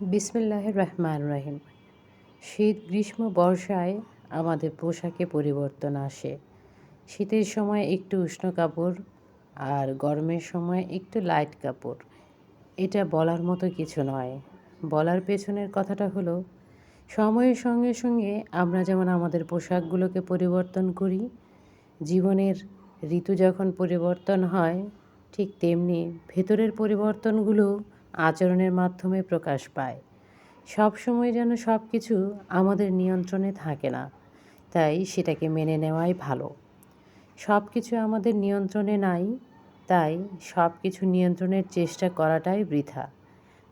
বিসমিল্লাহ রহমান রহিম। শীত, গ্রীষ্ম, বর্ষায় আমাদের পোশাকে পরিবর্তন আসে। শীতের সময় একটু উষ্ণ কাপড় আর গরমের সময় একটু লাইট কাপড়। এটা বলার মতো কিছু নয়। বলার পেছনের কথাটা হলো, সময়ের সঙ্গে সঙ্গে আমরা যেমন আমাদের পোশাকগুলোকে পরিবর্তন করি, জীবনের ঋতু যখন পরিবর্তন হয়, ঠিক তেমনি ভেতরের পরিবর্তনগুলো আচরণের মাধ্যমে প্রকাশ পায়। সব সময় যেন সব কিছু আমাদের নিয়ন্ত্রণে থাকে না, তাই সেটাকে মেনে নেওয়াই ভালো। সব কিছু আমাদের নিয়ন্ত্রণে নাই, তাই সব কিছু নিয়ন্ত্রণের চেষ্টা করাটাই বৃথা।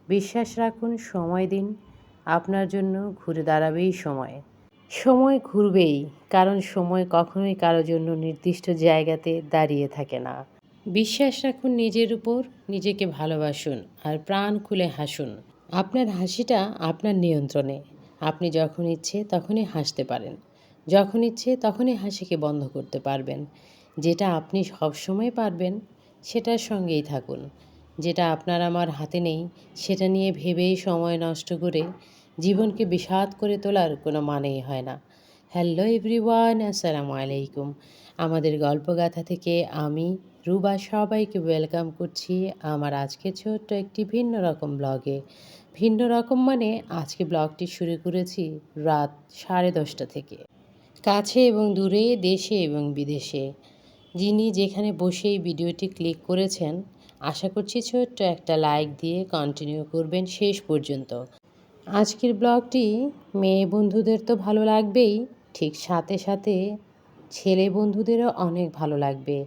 বিশ্বাস রাখুন, সময় দিন, আপনার জন্য ঘুরে দাঁড়াবেই সময়। সময় ঘুরবেই, কারণ সময় কখনোই কারোর জন্য নির্দিষ্ট জায়গাতে দাঁড়িয়ে থাকে না। বিশ্বাস রাখুন নিজের উপর, নিজেকে ভালোবাসুন আর প্রাণ খুলে হাসুন। আপনার হাসিটা আপনার নিয়ন্ত্রণে। আপনি যখন ইচ্ছে তখনই হাসতে পারেন। যখন ইচ্ছে তখনই হাসিকে বন্ধ করতে পারবেন। যেটা আপনি সবসময় পারবেন, সেটার সঙ্গেই থাকুন। যেটা আপনার আমার হাতে নেই, সেটা নিয়ে ভেবেই সময় নষ্ট করে জীবনকে বিষাদ করে তোলার কোনো মানেই হয় না। হ্যালো এভরিওয়ান, আসসালামু আলাইকুম। আমাদের গল্পগাথা থেকে আমি রুবা, সবাইকে ওয়েলকাম করছি আমার আজকে ছোট্ট একটি ভিন্ন রকম ব্লগে। ভিন্ন রকম মানে আজকে ব্লগটি শুরু করেছি রাত সাড়ে দশটা থেকে। কাছে এবং দূরে, দেশে এবং বিদেশে। যিনি যেখানে বসেই ভিডিওটি ক্লিক করেছেন, আশা করছি ছোট্ট একটা লাইক দিয়ে কন্টিনিউ করবেন শেষ পর্যন্ত। আজকের ব্লগটি মেয়ে বন্ধুদের তো ভালো লাগবেই, ঠিক সাথে সাথে ছেলে বন্ধুদেরও অনেক ভালো লাগবে।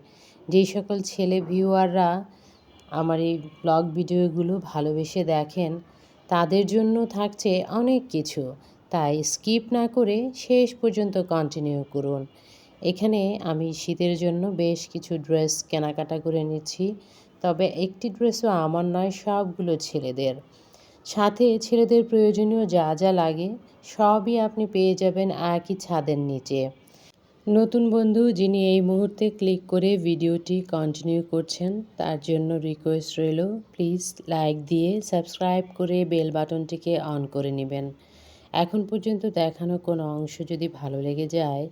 যেই সকল ছেলে ভিউয়াররা আমার এই ব্লগ ভিডিওগুলো ভালোবেসে দেখেন, তাদের জন্য থাকছে অনেক কিছু। তাই স্কিপ না করে শেষ পর্যন্ত কন্টিনিউ করুন। এখানে আমি শীতের জন্য বেশ কিছু ড্রেস কেনাকাটা করে নিচ্ছি, তবে একটি ড্রেসও আমার নয়, সবগুলো ছেলেদের। সাথে ছেলেদের প্রয়োজনীয় যা যা লাগে, সবই আপনি পেয়ে যাবেন একই ছাদের নিচে। নতুন বন্ধু যিনি এই মুহূর্তে ক্লিক করে ভিডিওটি কন্টিনিউ করছেন, তার জন্য রিকোয়েস্ট রইল প্লিজ লাইক দিয়ে সাবস্ক্রাইব করে বেল বাটনটিকে অন করে নেবেন। এখন পর্যন্ত দেখানো কোনো অংশ যদি ভালো লেগে যায়,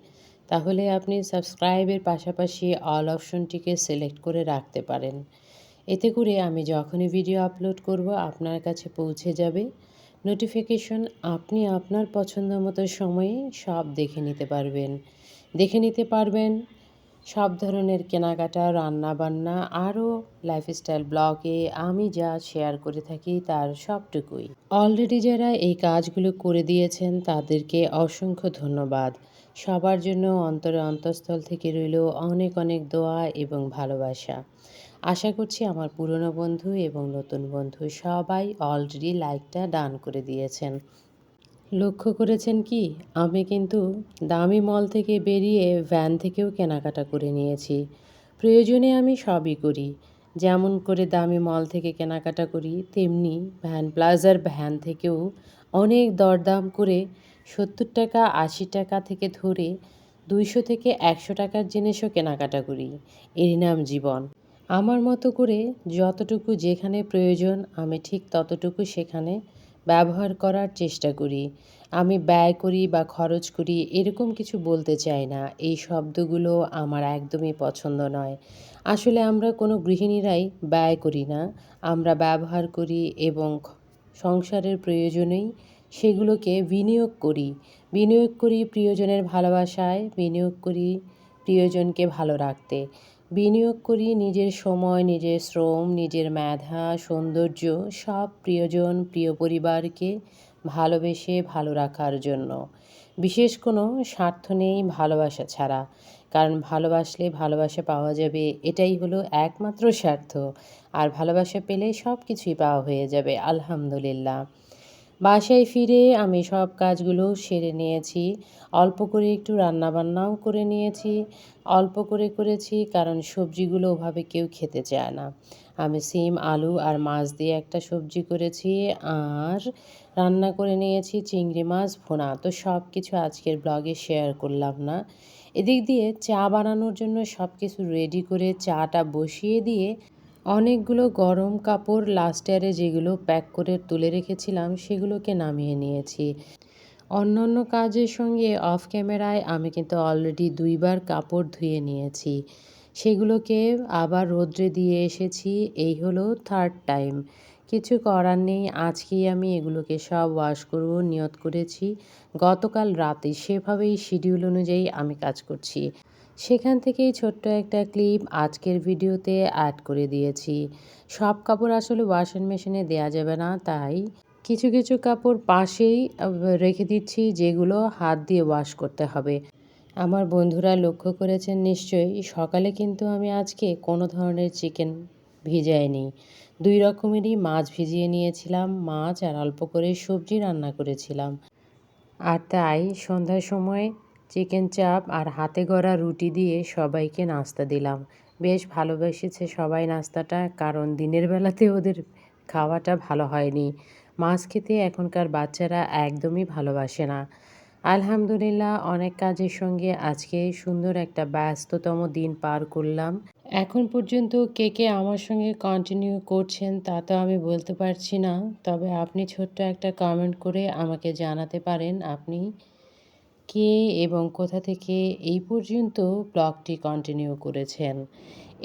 তাহলে আপনি সাবস্ক্রাইবের পাশাপাশি অল অপশনটিকে সিলেক্ট করে রাখতে পারেন। এতে করে আমি যখনই ভিডিও আপলোড করব, আপনার কাছে পৌঁছে যাবে। নোটিফিকেশন আপনি আপনার পছন্দ মতো সময়ে সব দেখে নিতে পারবেন। দেখে নিতে পারবেন। সব ধরনের কেনাকাটা, রান্নাবান্না, আরও লাইফস্টাইল ব্লগে আমি যা শেয়ার করে থাকি তার সবটুকুই। অলরেডি যারা এই কাজগুলো করে দিয়েছেন, তাদেরকে অসংখ্য ধন্যবাদ। সবার জন্য অন্তরে অন্তঃস্থল থেকে রইল অনেক অনেক দোয়া এবং ভালোবাসা। আশা করছি আমার পুরনো বন্ধু এবং নতুন বন্ধু সবাই অলরেডি লাইকটা ডান করে দিয়েছেন। লক্ষ্য করেছেন কি? আমি কিন্তু দামি মল থেকে বেরিয়ে ভ্যান থেকেও কেনাকাটা করে নিয়েছি। প্রয়োজনে আমি সবই করি। যেমন করে দামি মল থেকে কেনাকাটা করি, তেমনি ভ্যান প্লাজার ভ্যান থেকেও অনেক দরদাম করে সত্তর টাকা, আশি টাকা থেকে ধরে দুইশো থেকে একশো টাকার জিনিসও কেনাকাটা করি। এরই নাম জীবন। আমার মতো করে যতটুকু যেখানে প্রয়োজন, আমি ঠিক ততটুকু সেখানে ব্যবহার করার চেষ্টা করি। আমি ব্যয় করি বা খরচ করি এরকম কিছু বলতে চাই না। এই শব্দগুলো আমার একদমই পছন্দ নয়। আসলে আমরা কোনো গৃহিণীরাই ব্যয় করি না। আমরা ব্যবহার করি এবং সংসারের প্রয়োজনেই সেগুলোকে বিনিয়োগ করি। বিনিয়োগ করি প্রিয়জনের ভালোবাসায়, বিনিয়োগ করি প্রিয়জনকে ভালো রাখতে। বিনিয়োগ করি, নিজের সময়, নিজের শ্রম, নিজের মেধা, সৌন্দর্য, সব প্রিয়জন, প্রিয় পরিবারকে ভালোবেসে ভালো রাখার জন্য। বিশেষ কোনো স্বার্থ নেই ভালোবাসা ছাড়া। কারণ ভালোবাসলে ভালোবাসা পাওয়া যাবে, এটাই হলো একমাত্র স্বার্থ। আর ভালোবাসা পেলে সব কিছুই পাওয়া হয়ে যাবে, আলহামদুলিল্লাহ। বাসায় ফিরে আমি সব কাজগুলো সেরে নিয়েছি। অল্প করে একটু রান্নাবান্নাও করে নিয়েছি। অল্প করে করেছি কারণ সবজিগুলো ওভাবে কেউ খেতে চায় না। আমি সিম, আলু আর মাছ দিয়ে একটা সবজি করেছি আর রান্না করে নিয়েছি চিংড়ি মাছ, ভোনা। তো সব কিছু আজকের ব্লগে শেয়ার করলাম না। এদিক দিয়ে চা বানানোর জন্য সব কিছু রেডি করে চাটা বসিয়ে দিয়ে অনেকগুলো গরম কাপড় লাস্ট ইয়ারে যেগুলো প্যাক করে তুলে রেখেছিলাম, সেগুলোকে নামিয়ে নিয়েছি। অন্য অন্য কাজের সঙ্গে অফ ক্যামেরায় আমি কিন্তু অলরেডি দুইবার কাপড় ধুয়ে নিয়েছি। সেগুলোকে আবার রোদ্রে দিয়ে এসেছি, এই হলো থার্ড টাইম কিছু করার নেই। আজকেই আমি এগুলোকে সব ওয়াশ করব, নিয়ত করেছি। গতকাল রাতে সেভাবেই শিডিউল অনুযায়ী আমি কাজ করছি। সেখান থেকেই ছোট্ট একটা ক্লিপ আজকের ভিডিওতে অ্যাড করে দিয়েছি। সব কাপড় আসলে ওয়াশিং মেশিনে দেওয়া যাবে না, তাই কিছু কিছু কাপড় পাশেই রেখে দিচ্ছি, যেগুলো হাত দিয়ে ওয়াশ করতে হবে। আমার বন্ধুরা লক্ষ্য করেছেন নিশ্চয়ই, সকালে কিন্তু আমি আজকে কোনো ধরনের চিকেন ভিজাইনি দুই রকমেরই মাছ ভিজিয়ে নিয়েছিলাম, মাছ আর অল্প করে সবজি রান্না করেছিলাম। আর তাই সন্ধ্যার সময় চিকেন চাপ আর হাতে গড়া রুটি দিয়ে সবাইকে নাস্তা দিলাম। বেশ ভালোবেসেছে সবাই নাস্তাটা, কারণ দিনের বেলাতে ওদের খাওয়াটা ভালো হয়নি। মাছ খেতে এখনকার বাচ্চারা একদমই ভালোবাসে না। আলহামদুলিল্লাহ, অনেক কাজের সঙ্গে আজকে সুন্দর একটা ব্যস্ততম দিন পার করলাম। এখন পর্যন্ত কে কে আমার সঙ্গে কন্টিনিউ করছেন তা তো আমি বলতে পারছি না, তবে আপনি ছোট্ট একটা কমেন্ট করে আমাকে জানাতে পারেন আপনি কে এবং কোথা থেকে এই পর্যন্ত ব্লগটি কন্টিনিউ করেছেন।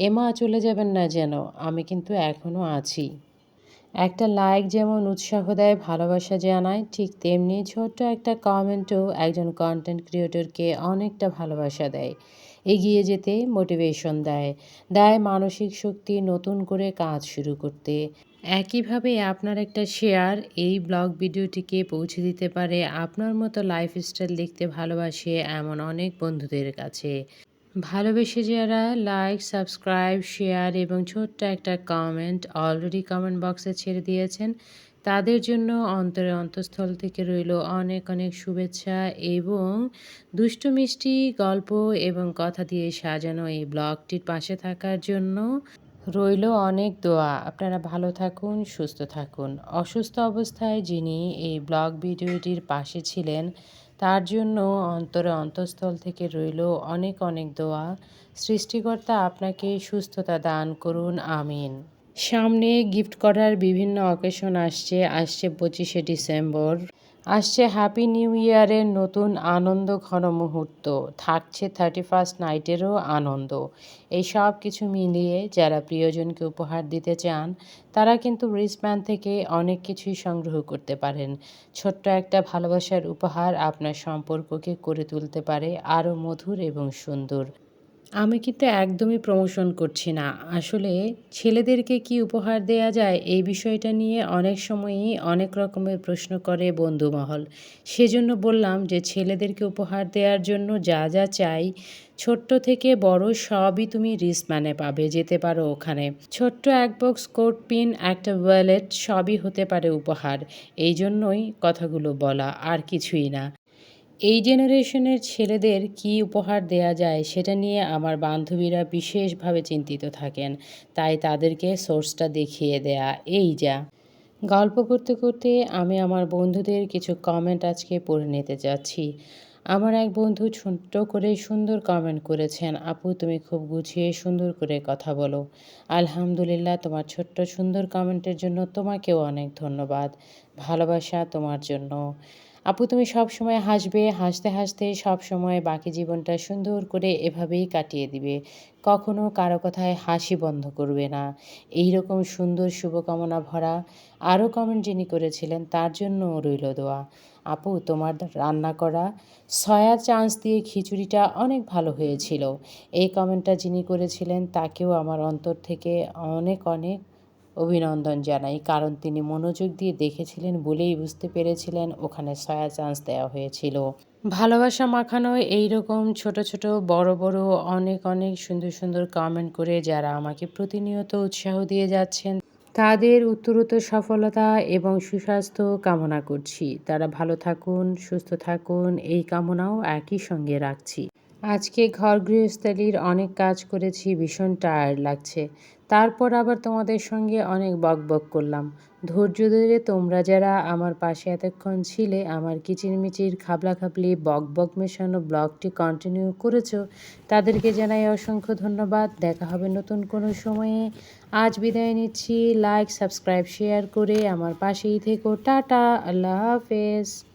এমা চলে যাবেন না যেন, আমি কিন্তু এখনও আছি। একটা লাইক যেমন উৎসাহ দেয়, ভালোবাসা জানায়, ঠিক তেমনি ছোট্ট একটা কমেন্টও একজন কন্টেন্ট ক্রিয়েটরকে অনেকটা ভালোবাসা দেয়, এগিয়ে যেতে মোটিভেশন দেয় দেয় মানসিক শক্তি নতুন করে কাজ শুরু করতে। একইভাবে আপনার একটা শেয়ার এই ব্লগ ভিডিওটিকে পৌঁছে দিতে পারে, আপনার মতো লাইফস্টাইল দেখতে ভালোবাসে এমন অনেক বন্ধুদের কাছে। ভালোবেসে যারা লাইক সাবস্ক্রাইব শেয়ার এবং ছোট্ট একটা কমেন্ট অলরেডি কমেন্ট বক্সে ছেড়ে দিয়েছেন, তাদের জন্য অন্তরে অন্তঃস্থল থেকে রইল অনেক অনেক শুভেচ্ছা এবং দুষ্টু মিষ্টি গল্প এবং কথা দিয়ে সাজানো এই ব্লগটির পাশে থাকার জন্য রইল অনেক দোয়া। আপনারা ভালো থাকুন, সুস্থ থাকুন। অসুস্থ অবস্থায় যিনি এই ব্লগ ভিডিওটির পাশে ছিলেন তার জন্য অন্তরে অন্তঃস্থল থেকে রইল অনেক অনেক দোয়া। সৃষ্টিকর্তা আপনাকে সুস্থতা দান করুন, আমিন। সামনে গিফট করার বিভিন্ন অকেশন আসছে আসছে পঁচিশে ডিসেম্বর। আসছে হ্যাপি নিউ ইয়ারের নতুন আনন্দ ঘন মুহূর্ত। থাকছে থার্টি ফার্স্ট নাইটেরও আনন্দ। এই সব কিছু মিলিয়ে যারা প্রিয়জনকে উপহার দিতে চান, তারা কিন্তু রিসব্যান্ড থেকে অনেক কিছুই সংগ্রহ করতে পারেন। ছোট্ট একটা ভালোবাসার উপহার আপনার সম্পর্ককে করে তুলতে পারে আরও মধুর এবং সুন্দর। আমি কিন্তু একদমই প্রমোশন করছি না। আসলে ছেলেদেরকে কি উপহার দেয়া যায় এই বিষয়টা নিয়ে অনেক সময়ই অনেক রকমের প্রশ্ন করে বন্ধুমহল। সেজন্য বললাম যে ছেলেদেরকে উপহার দেওয়ার জন্য যা যা চাই, ছোট্ট থেকে বড় সবই তুমি রিসম্যানে পাবে, যেতে পারো ওখানে। ছোট্ট এক বক্স কোট পিন একটা ওয়ালেট সবই হতে পারে উপহার। এই জন্যই কথাগুলো বলা, আর কিছুই না। এই জেনারেশনের ছেলেদের কি উপহার দেয়া যায় সেটা নিয়ে আমার বান্ধবীরা বিশেষভাবে চিন্তিত থাকেন। তাই তাদেরকে সোর্সটা দেখিয়ে দেয়া। এই যা। গল্প করতে করতে আমি আমার বন্ধুদের কিছু কমেন্ট আজকে পড়ে নিতে যাচ্ছি। আমার এক বন্ধু ছোট্ট করে সুন্দর কমেন্ট করেছেন, আপু, তুমি খুব গুছিয়ে সুন্দর করে কথা বলো। আলহামদুলিল্লাহ, তোমার ছোট্ট সুন্দর কমেন্টের জন্য তোমাকেও অনেক ধন্যবাদ। ভালোবাসা তোমার জন্য। আপু তুমি সব সময় হাসবে, হাসতে হাসতে সব সময় বাকি জীবনটা সুন্দর করে এভাবেই কাটিয়ে দিবে। কখনো কারও কথায় হাসি বন্ধ করবে না। এই রকম সুন্দর শুভকামনা ভরা, আরও কমেন্ট যিনি করেছিলেন তার জন্য রইল দোয়া। আপু, তোমার রান্না করা সয়া চান্স দিয়ে খিচুড়িটা অনেক ভালো হয়েছিল। এই কমেন্টটা যিনি করেছিলেন তাকেও আমার অন্তর থেকে অনেক অনেক অভিনন্দন জানাই, কারণ তিনি মনোযোগ দিয়ে দেখেছিলেন বলেই বুঝতে পেরেছিলেন ওখানে সয়া চান্স দেওয়া হয়েছিল। ভালোবাসা মাখানো এই রকম ছোট ছোট, বড় বড়, অনেক অনেক সুন্দর সুন্দর কমেন্ট করে যারা আমাকে প্রতিনিয়ত উৎসাহ দিয়ে যাচ্ছেন, তাদের উত্তরোত্তর সফলতা এবং সুস্বাস্থ্য কামনা করছি। তারা ভালো থাকুন, সুস্থ থাকুন, এই কামনাও একই সঙ্গে রাখছি। আজকে ঘর গৃহস্থালির অনেক কাজ করেছি, ভীষণ টায়ার্ড লাগছে। তারপর আবার তোমাদের সঙ্গে অনেক বক বক করলাম। ধৈর্য ধরে তোমরা যারা আমার পাশে এতক্ষণ ছিলে, আমার কিচিরমিচির বক বক মেশানো ব্লগটি কন্টিনিউ করেছ, তাদেরকে জানাই অসংখ্য ধন্যবাদ। দেখা হবে নতুন কোনো সময়ে। আজ বিদায় নিচ্ছি। লাইক সাবস্ক্রাইব শেয়ার করে আমার পাশেই থেকো। টাটা! আল্লাহ হাফেজ।